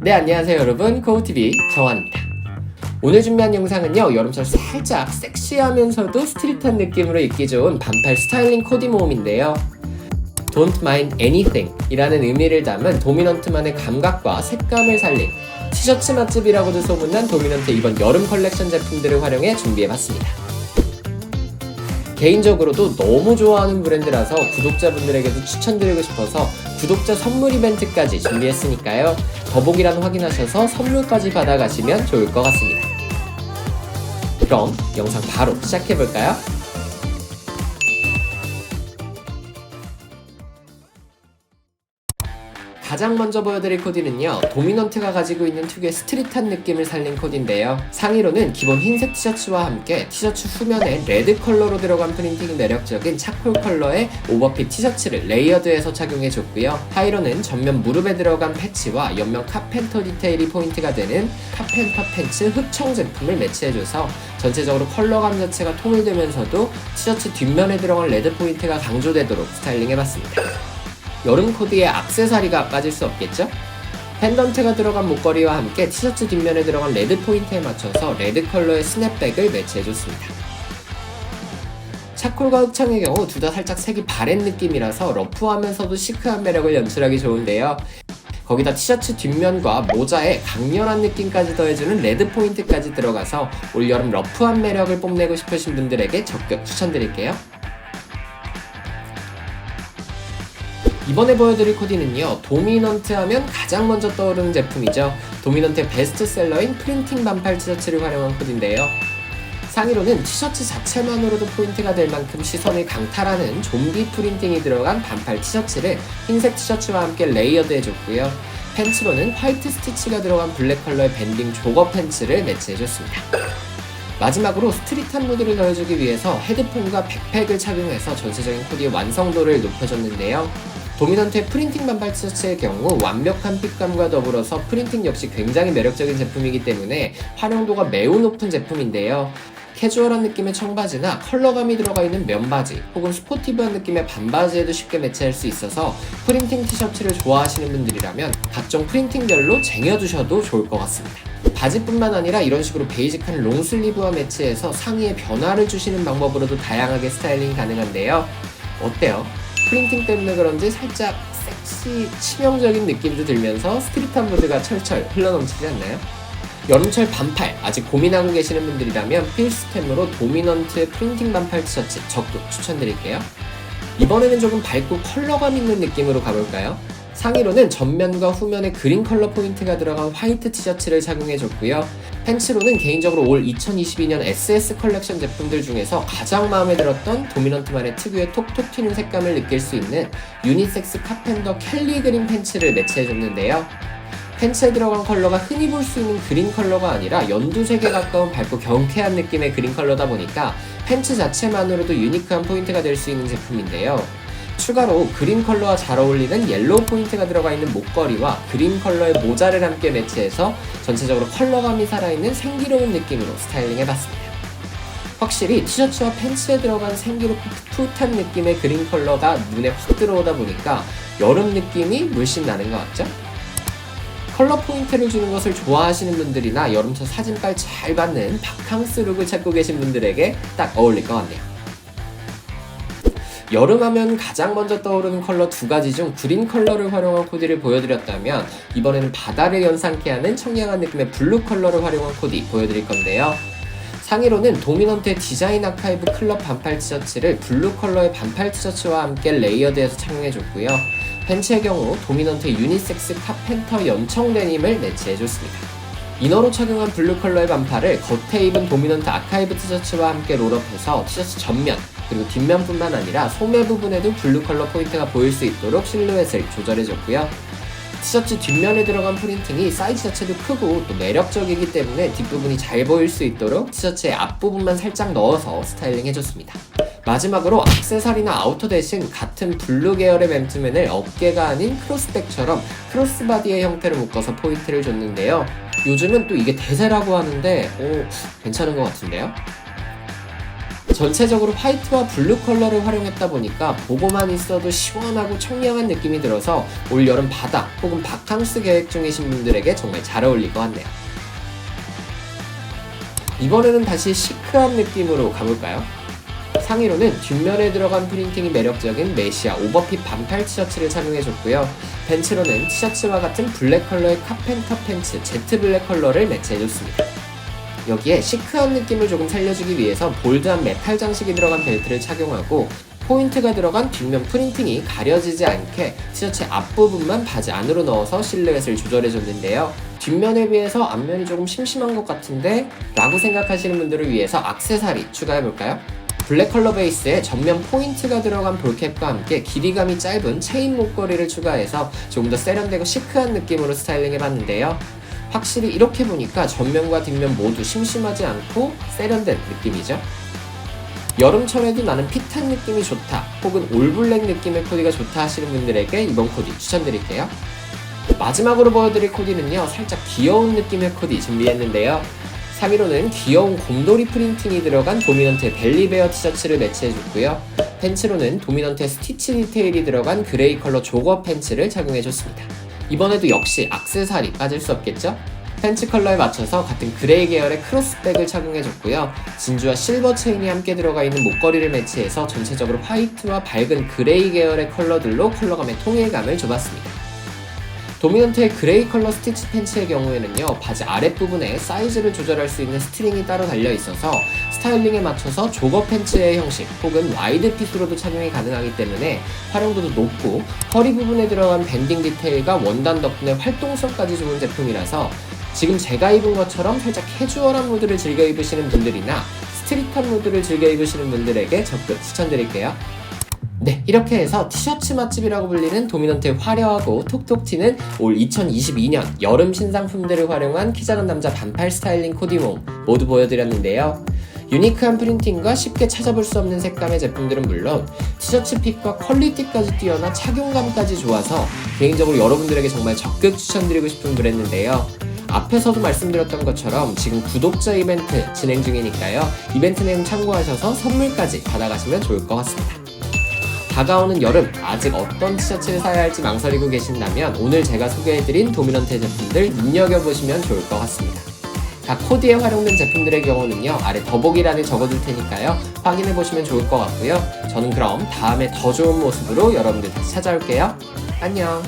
네, 안녕하세요, 여러분. 코우TV 정환입니다. 오늘 준비한 영상은요, 여름철 살짝 섹시하면서도 스트릿한 느낌으로 입기 좋은 반팔 스타일링 코디 모음인데요. Don't mind anything 이라는 의미를 담은 도미넌트만의 감각과 색감을 살린 티셔츠 맛집이라고도 소문난 도미넌트 이번 여름 컬렉션 제품들을 활용해 준비해봤습니다. 개인적으로도 너무 좋아하는 브랜드라서 구독자분들에게도 추천드리고 싶어서 구독자 선물 이벤트까지 준비했으니까요. 더보기란 확인하셔서 선물까지 받아가시면 좋을 것 같습니다. 그럼 영상 바로 시작해볼까요? 가장 먼저 보여드릴 코디는요 도미넌트가 가지고 있는 특유의 스트릿한 느낌을 살린 코디인데요. 상의로는 기본 흰색 티셔츠와 함께 티셔츠 후면에 레드 컬러로 들어간 프린팅이 매력적인 차콜 컬러의 오버핏 티셔츠를 레이어드해서 착용해줬고요. 하의로는 전면 무릎에 들어간 패치와 옆면 카펜터 디테일이 포인트가 되는 카펜터 팬츠 흑청 제품을 매치해줘서 전체적으로 컬러감 자체가 통일되면서도 티셔츠 뒷면에 들어간 레드 포인트가 강조되도록 스타일링해봤습니다 여름 코디에 악세사리가 빠질 수 없겠죠? 펜던트가 들어간 목걸이와 함께 티셔츠 뒷면에 들어간 레드 포인트에 맞춰서 레드 컬러의 스냅백을 매치해줬습니다. 차콜과 흑청의 경우 둘 다 살짝 색이 바랜 느낌이라서 러프하면서도 시크한 매력을 연출하기 좋은데요. 거기다 티셔츠 뒷면과 모자에 강렬한 느낌까지 더해주는 레드 포인트까지 들어가서 올여름 러프한 매력을 뽐내고 싶으신 분들에게 적극 추천드릴게요. 이번에 보여드릴 코디는요 도미넌트 하면 가장 먼저 떠오르는 제품이죠. 도미넌트의 베스트셀러인 프린팅 반팔 티셔츠를 활용한 코디인데요. 상의로는 티셔츠 자체만으로도 포인트가 될 만큼 시선을 강탈하는 좀비 프린팅이 들어간 반팔 티셔츠를 흰색 티셔츠와 함께 레이어드 해줬고요. 팬츠로는 화이트 스티치가 들어간 블랙 컬러의 밴딩 조거 팬츠를 매치해줬습니다. 마지막으로 스트릿한 무드를 더해주기 위해서 헤드폰과 백팩을 착용해서 전체적인 코디의 완성도를 높여줬는데요 도미넌트의 프린팅 반팔 티셔츠의 경우 완벽한 핏감과 더불어서 프린팅 역시 굉장히 매력적인 제품이기 때문에 활용도가 매우 높은 제품인데요. 캐주얼한 느낌의 청바지나 컬러감이 들어가 있는 면바지 혹은 스포티브한 느낌의 반바지에도 쉽게 매치할 수 있어서 프린팅 티셔츠를 좋아하시는 분들이라면 각종 프린팅별로 쟁여두셔도 좋을 것 같습니다. 바지뿐만 아니라 이런 식으로 베이직한 롱슬리브와 매치해서 상의에 변화를 주시는 방법으로도 다양하게 스타일링 가능한데요. 어때요? 프린팅 때문에 그런지 살짝 섹시 치명적인 느낌도 들면서 스트릿한 무드가 철철 흘러넘치지 않나요? 여름철 반팔 아직 고민하고 계시는 분들이라면 필수템으로 도미넌트의 프린팅 반팔 티셔츠 적극 추천드릴게요. 이번에는 조금 밝고 컬러감 있는 느낌으로 가볼까요? 상의로는 전면과 후면에 그린 컬러 포인트가 들어간 화이트 티셔츠를 착용해줬고요. 팬츠로는 개인적으로 올 2022년 SS 컬렉션 제품들 중에서 가장 마음에 들었던 도미넌트만의 특유의 톡톡 튀는 색감을 느낄 수 있는 유니섹스 카펜더 켈리 그린 팬츠를 매치해줬는데요. 팬츠에 들어간 컬러가 흔히 볼 수 있는 그린 컬러가 아니라 연두색에 가까운 밝고 경쾌한 느낌의 그린 컬러다 보니까 팬츠 자체만으로도 유니크한 포인트가 될 수 있는 제품인데요. 추가로 그린 컬러와 잘 어울리는 옐로우 포인트가 들어가 있는 목걸이와 그린 컬러의 모자를 함께 매치해서 전체적으로 컬러감이 살아있는 생기로운 느낌으로 스타일링 해봤습니다. 확실히 티셔츠와 팬츠에 들어간 생기롭고 풋풋한 느낌의 그린 컬러가 눈에 확 들어오다 보니까 여름 느낌이 물씬 나는 것 같죠? 컬러 포인트를 주는 것을 좋아하시는 분들이나 여름철 사진빨 잘 받는 바캉스 룩을 찾고 계신 분들에게 딱 어울릴 것 같네요. 여름하면 가장 먼저 떠오르는 컬러 두 가지 중 그린 컬러를 활용한 코디를 보여드렸다면 이번에는 바다를 연상케 하는 청량한 느낌의 블루 컬러를 활용한 코디 보여드릴 건데요. 상의로는 도미넌트의 디자인 아카이브 클럽 반팔 티셔츠를 블루 컬러의 반팔 티셔츠와 함께 레이어드해서 착용해줬고요. 팬츠의 경우 도미넌트의 유니섹스 카펜터 연청 데님을 매치해줬습니다. 이너로 착용한 블루 컬러의 반팔을 겉에 입은 도미넌트 아카이브 티셔츠와 함께 롤업해서 티셔츠 전면 그리고 뒷면뿐만 아니라 소매 부분에도 블루 컬러 포인트가 보일 수 있도록 실루엣을 조절해줬고요. 티셔츠 뒷면에 들어간 프린팅이 사이즈 자체도 크고 또 매력적이기 때문에 뒷부분이 잘 보일 수 있도록 티셔츠의 앞부분만 살짝 넣어서 스타일링 해줬습니다. 마지막으로 악세사리나 아우터 대신 같은 블루 계열의 맨투맨을 어깨가 아닌 크로스백처럼 크로스바디의 형태로 묶어서 포인트를 줬는데요. 요즘은 또 이게 대세라고 하는데 오, 괜찮은 것 같은데요? 전체적으로 화이트와 블루 컬러를 활용했다 보니까 보고만 있어도 시원하고 청량한 느낌이 들어서 올 여름 바다 혹은 바캉스 계획 중이신 분들에게 정말 잘 어울릴 것 같네요. 이번에는 다시 시크한 느낌으로 가볼까요? 상의로는 뒷면에 들어간 프린팅이 매력적인 메시아 오버핏 반팔 티셔츠를 착용해줬고요. 팬츠로는 티셔츠와 같은 블랙 컬러의 카펜터 팬츠 제트 블랙 컬러를 매치해줬습니다. 여기에 시크한 느낌을 조금 살려주기 위해서 볼드한 메탈 장식이 들어간 벨트를 착용하고 포인트가 들어간 뒷면 프린팅이 가려지지 않게 티셔츠 앞부분만 바지 안으로 넣어서 실루엣을 조절해줬는데요. 뒷면에 비해서 앞면이 조금 심심한 것 같은데 라고 생각하시는 분들을 위해서 악세사리 추가해볼까요? 블랙 컬러 베이스에 전면 포인트가 들어간 볼캡과 함께 길이감이 짧은 체인 목걸이를 추가해서 조금 더 세련되고 시크한 느낌으로 스타일링 해봤는데요. 확실히 이렇게 보니까 전면과 뒷면 모두 심심하지 않고 세련된 느낌이죠. 여름철에도 나는 핏한 느낌이 좋다 혹은 올블랙 느낌의 코디가 좋다 하시는 분들에게 이번 코디 추천드릴게요. 마지막으로 보여드릴 코디는요 살짝 귀여운 느낌의 코디 준비했는데요. 3위로는 귀여운 곰돌이 프린팅이 들어간 도미넌트의 벨리베어 티셔츠를 매치해줬고요. 팬츠로는 도미넌트의 스티치 디테일이 들어간 그레이 컬러 조거 팬츠를 착용해줬습니다. 이번에도 역시 악세사리 빠질 수 없겠죠? 팬츠 컬러에 맞춰서 같은 그레이 계열의 크로스백을 착용해줬고요. 진주와 실버 체인이 함께 들어가 있는 목걸이를 매치해서 전체적으로 화이트와 밝은 그레이 계열의 컬러들로 컬러감의 통일감을 줘봤습니다. 도미넌트의 그레이 컬러 스티치 팬츠의 경우에는요 바지 아랫부분에 사이즈를 조절할 수 있는 스트링이 따로 달려 있어서 스타일링에 맞춰서 조거 팬츠의 형식 혹은 와이드 핏으로도 착용이 가능하기 때문에 활용도도 높고 허리 부분에 들어간 밴딩 디테일과 원단 덕분에 활동성까지 좋은 제품이라서 지금 제가 입은 것처럼 살짝 캐주얼한 무드를 즐겨 입으시는 분들이나 스트릿한 무드를 즐겨 입으시는 분들에게 적극 추천드릴게요. 네, 이렇게 해서 티셔츠 맛집이라고 불리는 도미넌트의 화려하고 톡톡 튀는 올 2022년 여름 신상품들을 활용한 키 작은 남자 반팔 스타일링 코디몽 모두 보여드렸는데요. 유니크한 프린팅과 쉽게 찾아볼 수 없는 색감의 제품들은 물론 티셔츠 핏과 퀄리티까지 뛰어나 착용감까지 좋아서 개인적으로 여러분들에게 정말 적극 추천드리고 싶은 브랜드인데요. 앞에서도 말씀드렸던 것처럼 지금 구독자 이벤트 진행 중이니까요. 이벤트 내용 참고하셔서 선물까지 받아가시면 좋을 것 같습니다. 다가오는 여름 아직 어떤 티셔츠를 사야 할지 망설이고 계신다면 오늘 제가 소개해드린 도미넌트 제품들 눈여겨보시면 좋을 것 같습니다. 각 코디에 활용된 제품들의 경우는요 아래 더보기란에 적어둘 테니까요. 확인해 보시면 좋을 것 같고요. 저는 그럼 다음에 더 좋은 모습으로 여러분들 다시 찾아올게요. 안녕